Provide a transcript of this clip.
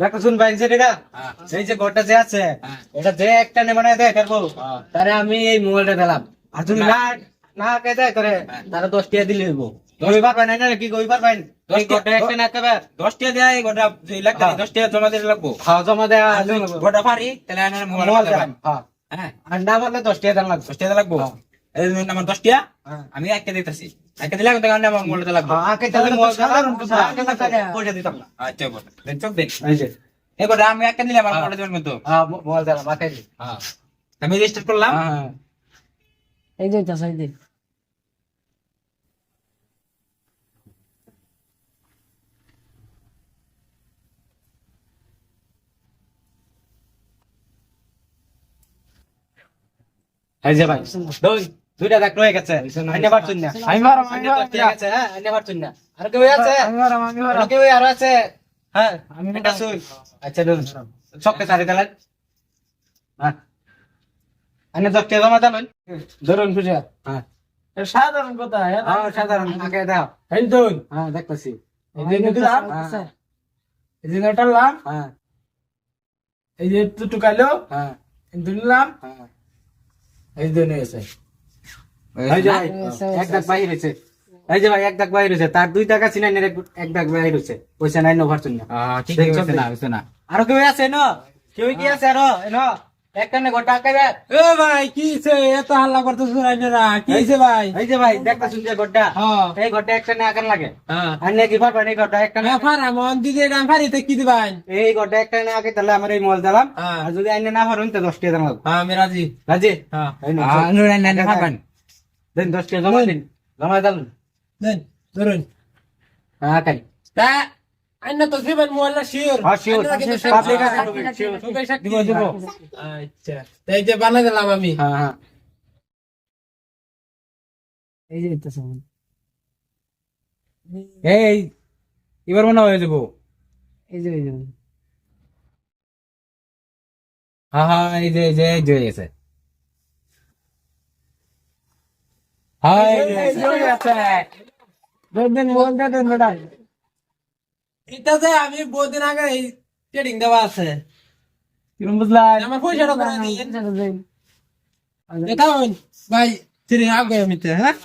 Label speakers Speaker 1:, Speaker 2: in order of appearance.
Speaker 1: দেখো শুন ভাই
Speaker 2: হ্যাঁ।
Speaker 1: এই যে ঘরটা যে আছে
Speaker 2: হ্যাঁ।
Speaker 1: এটা যে একটা নে মানে দেয় করব
Speaker 2: হ্যাঁ।
Speaker 1: তারে আমি এই মোবাইলটা দিলাম আর যদি
Speaker 2: না।
Speaker 1: না না কে দেয় করে
Speaker 2: হ্যাঁ।
Speaker 1: তারা দশ টাকা দিলে হইব। কই পারবেন না কি কই পারবেন
Speaker 2: দশ গোটা
Speaker 1: হ্যাঁ।
Speaker 2: জমা দিতে লাগবো। আমার
Speaker 1: হ্যাঁ।
Speaker 2: আমি একটা দিতেছি। একটা দিলে তখন আমার মোবাইলটা লাগবো।
Speaker 1: হ্যাঁ, পয়সা দিতাম না।
Speaker 2: আচ্ছা বল। চোখ আমি একটা দিলে আমার
Speaker 1: হ্যাঁ।
Speaker 2: মোবাইলটা দেবেন কিন্তু।
Speaker 1: হ্যাঁ মোবাইল দিলাম আগে
Speaker 2: হ্যাঁ। আমি রেজিস্টার করলাম।
Speaker 1: হ্যাঁ
Speaker 3: এই যে চাষাই দে
Speaker 1: এই যে ভাই দুই। দুইটা দেখ রয়ে গেছে। আইনে পারছুন না
Speaker 3: আমি পারম, আমি
Speaker 1: আইনে
Speaker 3: পারম,
Speaker 1: দশ হ্যাঁ না আর কেউ আছে?
Speaker 3: আমি পারাম আমি
Speaker 1: আর কেউ আরও আছে? হ্যাঁ
Speaker 3: আমি
Speaker 1: এটা আচ্ছা দুন সবকে সারি দিলেন হ্যাঁ। আইনে জমা দিলেন
Speaker 3: ধরুন খুঁজে।
Speaker 1: হ্যাঁ।
Speaker 3: সাধারণ কথা
Speaker 1: হ্যাঁ সাধারণ। আগে দাও।
Speaker 3: এই ধরুন।
Speaker 1: হ্যাঁ দেখতেছি।
Speaker 3: এই যে দিলাম
Speaker 1: হ্যাঁ।
Speaker 3: এই যে
Speaker 1: হ্যাঁ।
Speaker 3: এই যে একটু টুকাইলো
Speaker 1: হ্যাঁ।
Speaker 3: দিলাম
Speaker 1: হ্যাঁ।
Speaker 3: এই যে নিয়ে এসে।
Speaker 1: এই যে ভাই এক দাগ বাহির হয়েছে। এই যে ভাই এক দাগ বাহির হয়েছে। তার দুই টাকা চিনাই এক দাগ বাহির হয়েছে। পয়সা নাই নো পারছুন না
Speaker 2: আহ, ঠিক আছে না হইছে না।
Speaker 1: আরও কেউ আছে ন কেউ কি আছে আরও ন
Speaker 3: এ ভাই এত হাল্লা ভাই?
Speaker 1: এই যে ভাই দেখতে শুনছে গোটা
Speaker 3: হ্যাঁ।
Speaker 1: এই গোটা একটা নে লাগে।
Speaker 3: হ্যাঁ।
Speaker 1: আর নে কি এই গোটা একটা নে
Speaker 3: হ্যাঁ মন কি দিবাই
Speaker 1: এই আগে তাহলে আমার এই মল দিলাম
Speaker 3: হ্যাঁ।
Speaker 1: আর যদি আইনে না পারুন তো দশ টাকা দিলাম
Speaker 3: হ্যাঁ আমি রাজি।
Speaker 1: রাজি?
Speaker 3: হ্যাঁ।
Speaker 1: না
Speaker 2: পারবেন
Speaker 1: দিন দশ টাকা জমা দিন জমা দিলাম
Speaker 3: দেন ধরুন।
Speaker 1: হ্যাঁ আঁকাই
Speaker 3: তা আইনা তো দিবেন মোবাইলটা শিওর।
Speaker 1: হ্যাঁ শিওর। পাবলিক আছে। শিওর। দিব দিব।
Speaker 3: আচ্ছা তাই যে বানাই দিলাম আমি।
Speaker 1: হ্যাঁ হ্যাঁ।
Speaker 3: এই যে ইত্যাস
Speaker 2: এই এবার মনে হয়ে যাব
Speaker 3: এই যে এই যে।
Speaker 2: হ্যাঁ হ্যাঁ এই যে এই যে এই যে হয়ে গেছে হ্যাঁ এই যে, এই যে হয়ে গেছে।
Speaker 3: দেন দেন মোবাইলটা দেন বেটা এটা যে আমি বহুদিন আগে এই ট্রেডিং দেওয়া আছে।
Speaker 2: বুঝলাই
Speaker 3: আমার পয়সাটা করে দিন এটা ভাই ট্রেডিং আগে আমি হ্যাঁ?